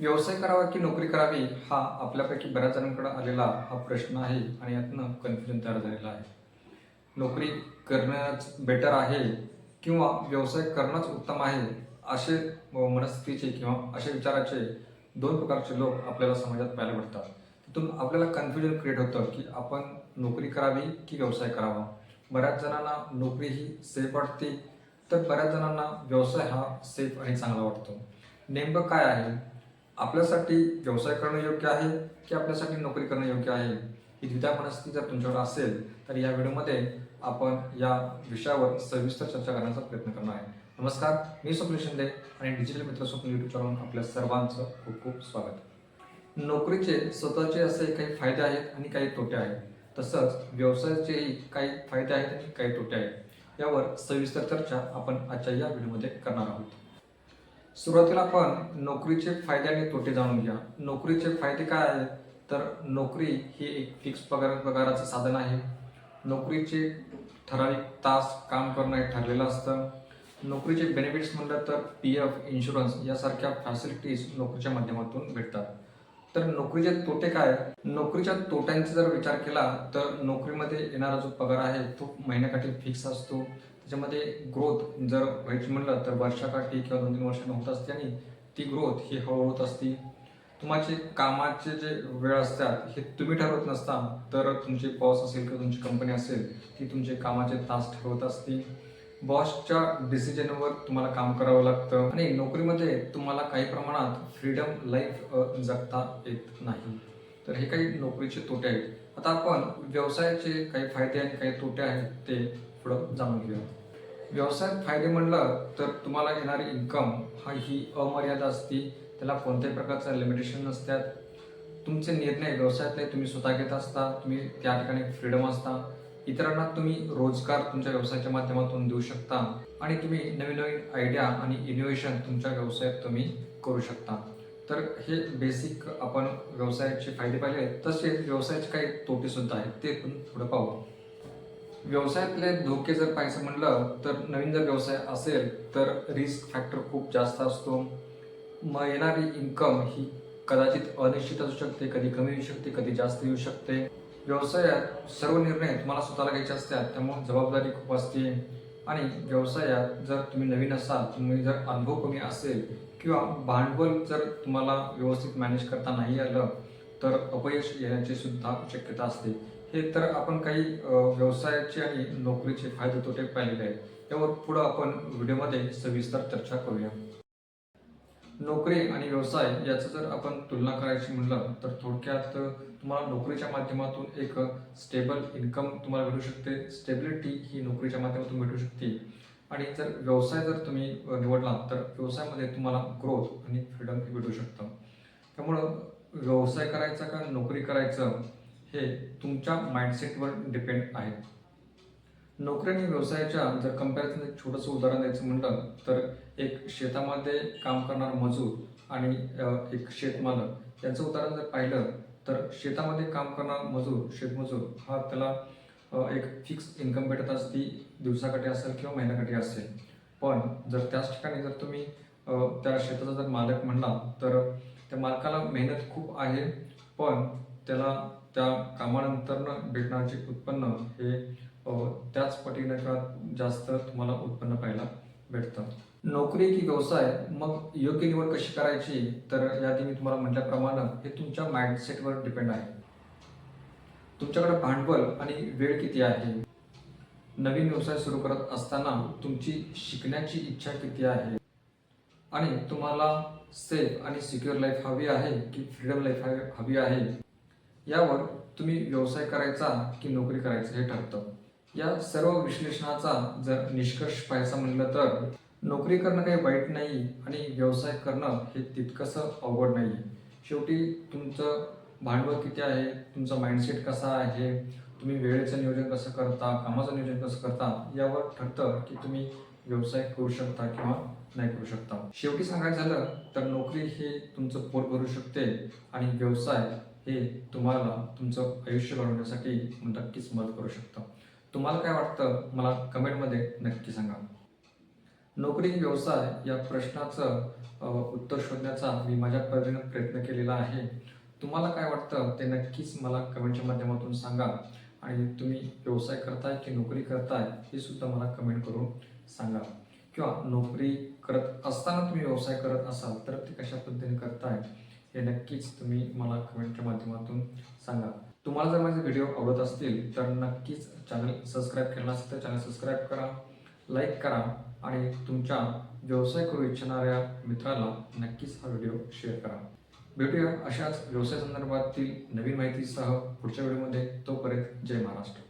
व्यवसाय करावा की नोकरी करावी हा आपल्यापैकी बऱ्याच जणांकडे आलेला हा प्रश्न आहे आणि यातनं कन्फ्युजन तयार झालेलं आहे. नोकरी करणंच बेटर आहे किंवा व्यवसाय करणंच उत्तम आहे असे मनस्थितीचे किंवा असे विचाराचे दोन प्रकारचे लोक आपल्याला समाजात पाहायला भेटतात. तिथून आपल्याला कन्फ्युजन क्रिएट होतं की आपण नोकरी करावी की व्यवसाय करावा. बऱ्याच जणांना नोकरी ही सेफ वाटते तर बऱ्याच जणांना व्यवसाय हा सेफ आणि चांगला वाटतो. नेमकं काय आहे? आपल्यासाठी व्यवसाय करणं योग्य आहे की आपल्यासाठी नोकरी करणं योग्य आहे? ही द्विधा मनस्थिती जर तुमच्याकडे असेल तर या व्हिडिओमध्ये आपण या विषयावर सविस्तर चर्चा करण्याचा प्रयत्न करणार आहे. नमस्कार मी स्वप्न शिंदे आणि डिजिटल मित्र स्वप्न युट्यूब चॅनल आपल्या सर्वांचं खूप खूप स्वागत. नोकरीचे स्वतःचे असे काही फायदे आहेत आणि काही तोटे आहेत. तसंच व्यवसायाचेही काही फायदे आहेत आणि काही तोटे आहेत. यावर सविस्तर चर्चा आपण आजच्या या व्हिडिओमध्ये करणार आहोत. सुरुवातीला आपण नोकरीचे फायदे आणि तोटे जाणून घ्या नोकरीचे फायदे काय आहेत? तर नोकरी ही एक फिक्स पगार पगाराचं साधन आहे. नोकरीचे ठराविक तास काम करणं हे ठरलेलं असतं. नोकरीचे बेनिफिट्स म्हणलं तर पी एफ इन्शुरन्स यासारख्या फॅसिलिटीज नोकरीच्या माध्यमातून भेटतात. तर नोकरीचे तोटे काय नोकरीच्या तोट्यांचा जर विचार केला तर नोकरीमध्ये येणारा जो पगार आहे तो महिन्याकाठी फिक्स असतो. त्याच्यामध्ये ग्रोथ जर व्हायची म्हणलं तर वर्षाकाठी किंवा दोन तीन वर्षांना होत असते आणि ती ग्रोथ ही हळूहळू होत असते. तुमचे कामाचे जे वेळ असतात हे तुम्ही ठरवत नसता तर तुमचे बॉस असेल किंवा तुमची कंपनी असेल ती तुमचे कामाचे तास ठरवत असते. बॉसच्या डिसिजनवर तुम्हाला काम करावं लागतं आणि नोकरीमध्ये तुम्हाला काही प्रमाणात फ्रीडम लाईफ जगता येत नाही. तर हे काही नोकरीचे तोटे आहेत. आता आपण व्यवसायाचे काही फायदे आणि काही तोटे आहेत ते पुढं जाणून घेऊया. व्यवसायात फायदे म्हणलं तर तुम्हाला येणारी इन्कम हा ही अमर्याद असते. त्याला कोणत्याही प्रकारचं लिमिटेशन नसतात. तुमचे निर्णय व्यवसायातले तुम्ही स्वतः घेत असता तुम्ही त्या ठिकाणी फ्रीडम असता. इतरांना तुम्ही रोजगार तुमच्या व्यवसायाच्या माध्यमातून देऊ शकता. आणि तुम्ही नवीन नवीन आयडिया आणि इनोव्हेशन तुमच्या व्यवसायात तुम्ही करू शकता. तर हे बेसिक आपण व्यवसायाचे फायदे पाहिले. तसेच व्यवसायाचे काही तोटे सुद्धा आहेत ते पण पुढं पाहू. व्यवसायातले धोके जर पाहायचं म्हणलं तर नवीन जर व्यवसाय असेल तर रिस्क फॅक्टर खूप जास्त असतो. मग येणारी इन्कम ही कदाचित अनिश्चित असू शकते कधी कमी येऊ शकते कधी जास्त येऊ शकते. व्यवसायात सर्व निर्णय तुम्हाला स्वतःला घ्यायचे असतात त्यामुळे जबाबदारी खूप असते. आणि व्यवसायात जर तुम्ही नवीन असाल तुम्ही जर अनुभव कमी असेल किंवा भांडवल जर तुम्हाला व्यवस्थित मॅनेज करता नाही आलं तर अपयश येण्याची सुद्धा शक्यता असते. हे तर आपण काही व्यवसायाचे आणि नोकरीचे फायदे तोटे पाहिलेले आहेत. त्यावर पुढं आपण व्हिडिओमध्ये सविस्तर चर्चा करूया. नोकरी आणि व्यवसाय याचं जर आपण तुलना करायची म्हणलं तर थोडक्यात तुम्हाला नोकरीच्या माध्यमातून एक स्टेबल इन्कम तुम्हाला भेटू शकते. स्टेबिलिटी ही नोकरीच्या माध्यमातून भेटू शकते. आणि जर व्यवसाय जर तुम्ही निवडला तर व्यवसायामध्ये तुम्हाला ग्रोथ आणि फ्रीडम भेटू शकतं. त्यामुळं व्यवसाय करायचा का नोकरी करायचं? हे तुमच्या माइंडसेटवर डिपेंड आहे. नोकरी आणि व्यवसायाच्या जर कंपॅरिझन एक छोटंसं उदाहरण द्यायचं म्हटलं तर एक शेतामध्ये काम करणार मजूर आणि एक शेतमालक यांचं उदाहरण जर पाहिलं तर शेतामध्ये काम करणारा मजूर शेतमजूर हा त्याला एक फिक्स इन्कम भेटत असती दिवसाकाठी असेल किंवा महिन्याकाठी असेल. पण जर त्याच ठिकाणी जर तुम्ही त्या शेताचा जर मालक म्हणला तर त्या मालकाला मेहनत खूप आहे पण त्याला त्या कामानंतरनं भेटणारे उत्पन्न हे त्याच पटीने का जास्त तुम्हाला उत्पन्न पाहायला भेटतं. नोकरी की व्यवसाय मग योग्य निवड कशी करायची? तर याआधी मी तुम्हाला म्हटल्याप्रमाणे हे तुमच्या माइंडसेटवर डिपेंड आहे. तुमच्याकडे भांडवल आणि वेळ किती आहे? नवीन व्यवसाय सुरू करत असताना तुमची शिकण्याची इच्छा किती आहे? आणि तुम्हाला सेफ आणि सिक्युअर लाईफ हवी आहे की फ्रीडम लाईफ हवी आहे? यावर तुम्ही व्यवसाय करायचा की नोकरी करायचं हे ठरतं. या सर्व विश्लेषणाचा जर निष्कर्ष पाहायचा म्हणलं तर नोकरी करणं काही वाईट नाही आणि व्यवसाय करणं हे तितकंसं अवघड नाही शेवटी तुमचं भांडवल किती आहे? तुमचा माइंडसेट कसा आहे? तुम्ही वेळेचं नियोजन कसं करता? कामाचं नियोजन कसं करता? यावर ठरतं की तुम्ही व्यवसाय करू शकता किंवा नाही करू शकता. शेवटी सांगायचं झालं तर नोकरी हे तुमचं पोट भरू शकते आणि व्यवसाय हे तुम्हाला तुमचं आयुष्य घडवण्यासाठी नक्कीच मदत करू शकतं. तुम्हाला काय वाटतं? मला कमेंटमध्ये नक्की सांगा. नोकरी व्यवसाय या प्रश्नाचं उत्तर शोधण्याचा मी माझ्या परीने प्रयत्न केलेला आहे. तुम्हाला काय वाटतं? ते नक्कीच मला कमेंटच्या माध्यमातून सांगा. आणि तुम्ही व्यवसाय करताय की नोकरी करताय हे सुद्धा मला कमेंट करून सांगा. किंवा नोकरी करत असताना तुम्ही व्यवसाय करत असाल तर ते कशा पद्धतीने करताय? हे नक्कीच तुम्ही मला कमेंटच्या माध्यमातून सांगा. तुम्हाला जर माझे व्हिडिओ आवडत असतील तर नक्कीच चॅनल सबस्क्राईब केलं नसेल तर चॅनल सबस्क्राईब करा लाईक करा आणि तुमच्या व्यवसाय करू इच्छिणाऱ्या मित्राला नक्कीच हा व्हिडिओ शेअर करा. भेटूया अशाच व्यवसाय संदर्भातील नवीन माहितीसह पुढच्या व्हिडिओमध्ये तोपर्यंत जय महाराष्ट्र.